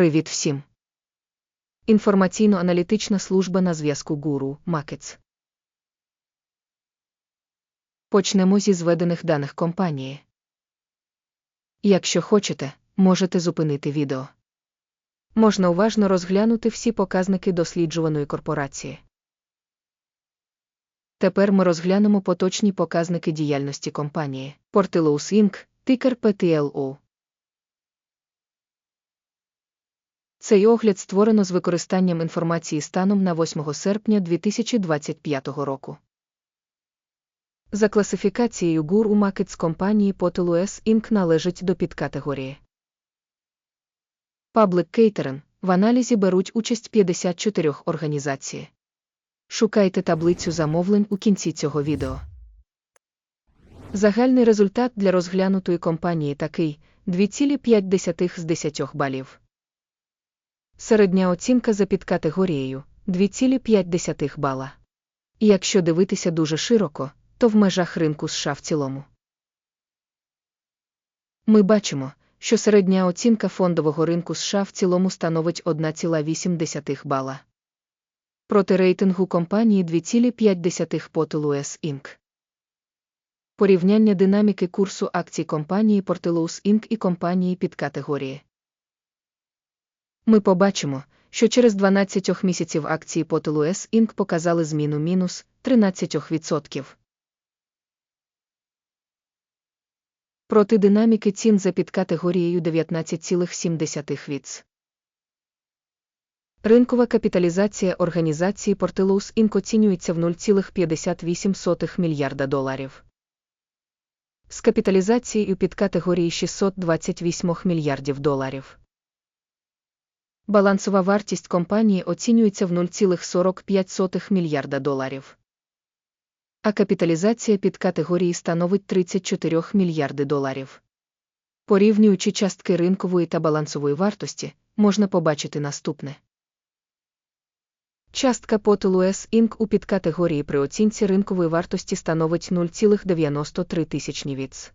Привіт всім! Інформаційно-аналітична служба на зв'язку Гуру Макетс. Почнемо зі зведених даних компанії. Якщо хочете, можете зупинити відео. Можна уважно розглянути всі показники досліджуваної корпорації. Тепер ми розглянемо поточні показники діяльності компанії Portillo's Inc., тикер PTLO. Цей огляд створено з використанням інформації станом на 8 серпня 2025 року. За класифікацією ГУР у Markets компанії Potelus Inc. належить до підкатегорії. Public Catering в аналізі беруть участь 54 організацій. Шукайте таблицю замовлень у кінці цього відео. Загальний результат для розглянутої компанії такий 2,5 з 10 балів. Середня оцінка за підкатегорією 2,5 бала. Якщо дивитися дуже широко, то в межах ринку США в цілому. Ми бачимо, що середня оцінка фондового ринку США в цілому становить 1,8 бала. Проти рейтингу компанії 2,5 Potelus Inc. Порівняння динаміки курсу акцій компанії Portillo's Inc. і компанії під категорії. Ми побачимо, що через 12 місяців акції Potelus Inc. показали зміну мінус 13%. Проти динаміки цін за підкатегорією 19,7 віц. Ринкова капіталізація організації Portillo's Inc. оцінюється в 0,58 мільярда доларів. З капіталізацією підкатегорії 628 мільярдів доларів. Балансова вартість компанії оцінюється в 0,45 мільярда доларів. А капіталізація під категорії становить 34 мільярди доларів. Порівнюючи частки ринкової та балансової вартості, можна побачити наступне. Частка Potelus Inc. у підкатегорії при оцінці ринкової вартості становить 0,93 тисячні віц.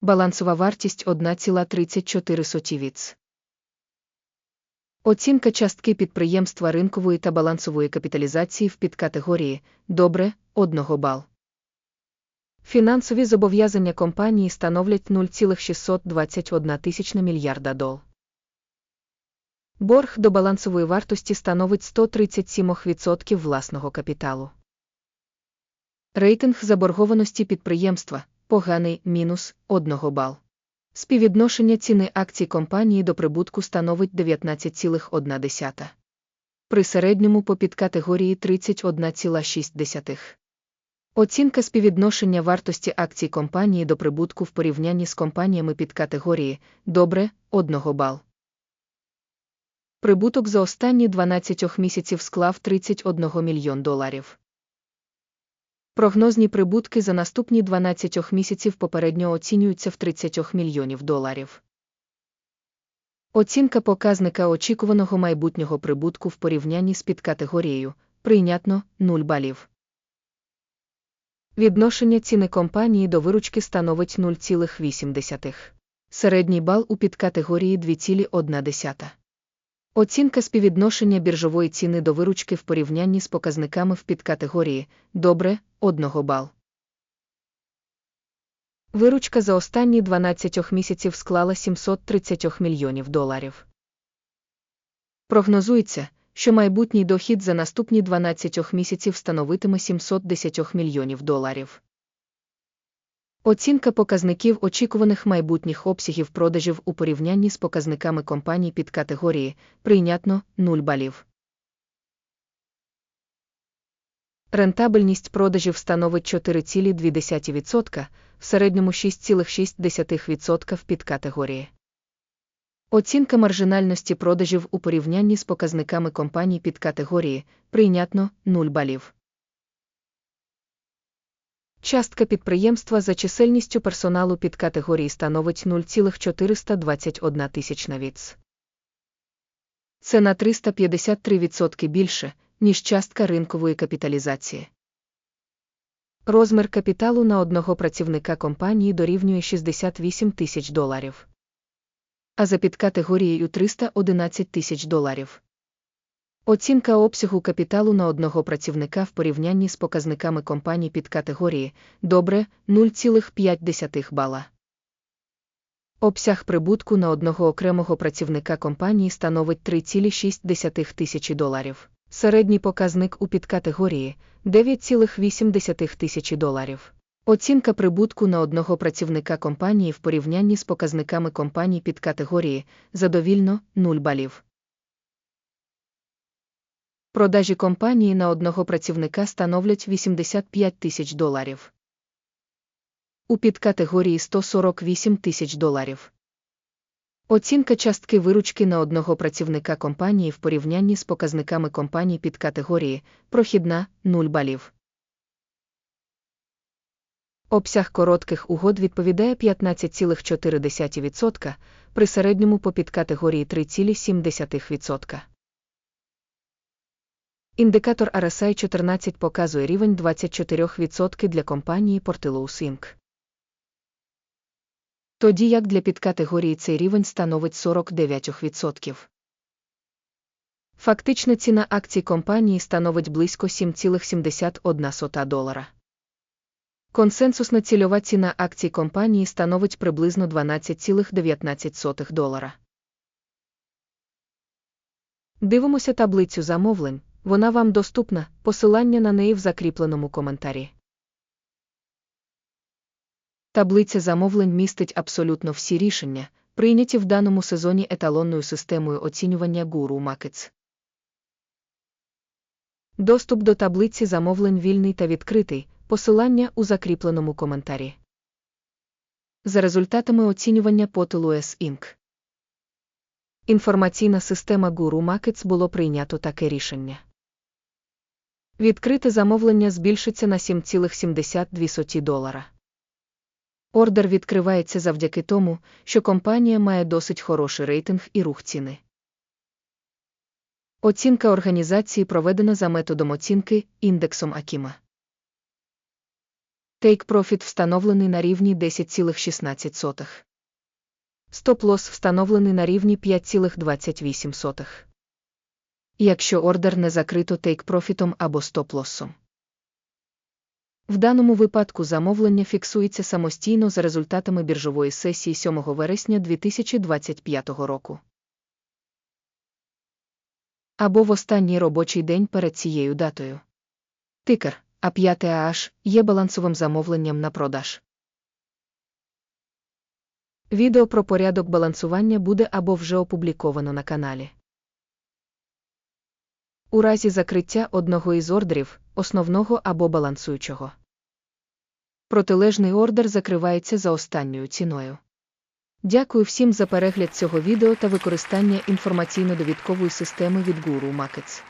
Балансова вартість 1,34 віц. Оцінка частки підприємства ринкової та балансової капіталізації в підкатегорії добре 1 бал. Фінансові зобов'язання компанії становлять 0,621 тисячна мільярда дол. Борг до балансової вартості становить 137% власного капіталу. Рейтинг заборгованості підприємства поганий мінус 1 бал. Співвідношення ціни акцій компанії до прибутку становить 19,1. При середньому по підкатегорії 31,6. Оцінка співвідношення вартості акцій компанії до прибутку в порівнянні з компаніями під категорії добре 1 бал. Прибуток за останні 12 місяців склав 31 мільйон доларів. Прогнозні прибутки за наступні 12 місяців попередньо оцінюються в 30 мільйонів доларів. Оцінка показника очікуваного майбутнього прибутку в порівнянні з підкатегорією прийнятно 0 балів. Відношення ціни компанії до виручки становить 0,8. Середній бал у підкатегорії 2,1. Оцінка співвідношення біржової ціни до виручки в порівнянні з показниками в підкатегорії добре 1 бал. Виручка за останні 12 місяців склала 730 мільйонів доларів. Прогнозується, що майбутній дохід за наступні 12 місяців становитиме 710 мільйонів доларів. Оцінка показників очікуваних майбутніх обсягів продажів у порівнянні з показниками компаній під категорії прийнятно 0 балів. Рентабельність продажів становить 4,2%, в середньому 6,6% в підкатегорії. Оцінка маржинальності продажів у порівнянні з показниками компаній під категорії прийнятно 0 балів. Частка підприємства за чисельністю персоналу під категорії становить 0,421 тисячна віц. Це на 353% більше, ніж частка ринкової капіталізації. Розмір капіталу на одного працівника компанії дорівнює 68 тисяч доларів. а за підкатегорією 311 тисяч доларів. Оцінка обсягу капіталу на одного працівника в порівнянні з показниками компаній під категорії добре 0,5 бала. Обсяг прибутку на одного окремого працівника компанії становить 3,6 тисячі доларів. Середній показник у підкатегорії 9,8 тисячі доларів. Оцінка прибутку на одного працівника компанії в порівнянні з показниками компаній під категорії задовільно 0 балів. Продажі компанії на одного працівника становлять 85 тисяч доларів. У підкатегорії 148 тисяч доларів. Оцінка частки виручки на одного працівника компанії в порівнянні з показниками компаній під категорії прохідна 0 балів. Обсяг коротких угод відповідає 15,4% при середньому по підкатегорії 3,7%. Індикатор RSI 14 показує рівень 24% для компанії Portillo's Inc. Тоді як для підкатегорії цей рівень становить 49%. Фактична ціна акцій компанії становить близько 7,71 долара. Консенсусна цільова ціна акцій компанії становить приблизно 12,19 долара. Дивимося таблицю замовлень, вона вам доступна, посилання на неї в закріпленому коментарі. Таблиця замовлень містить абсолютно всі рішення, прийняті в даному сезоні еталонною системою оцінювання Guru Markets. Доступ до таблиці замовлень вільний та відкритий, посилання у закріпленому коментарі. За результатами оцінювання потилу S Inc. Інформаційна система Guru Markets було прийнято таке рішення. Відкрите замовлення збільшиться на 7,72 долара. Ордер відкривається завдяки тому, що компанія має досить хороший рейтинг і рух ціни. Оцінка організації проведена за методом оцінки індексом Акіма. Take Profit встановлений на рівні 10,16. Стоп-лосс встановлений на рівні 5,28. Якщо ордер не закрито Profit або стоп-лоссом. В даному випадку замовлення фіксується самостійно за результатами біржової сесії 7 вересня 2025 року. Або в останній робочий день перед цією датою. Тикер А5AH є балансовим замовленням на продаж. Відео про порядок балансування буде або вже опубліковано на каналі. У разі закриття одного із ордерів, основного або балансуючого. Протилежний ордер закривається за останньою ціною. Дякую всім за перегляд цього відео та використання інформаційно-довідкової системи від Guru Markets.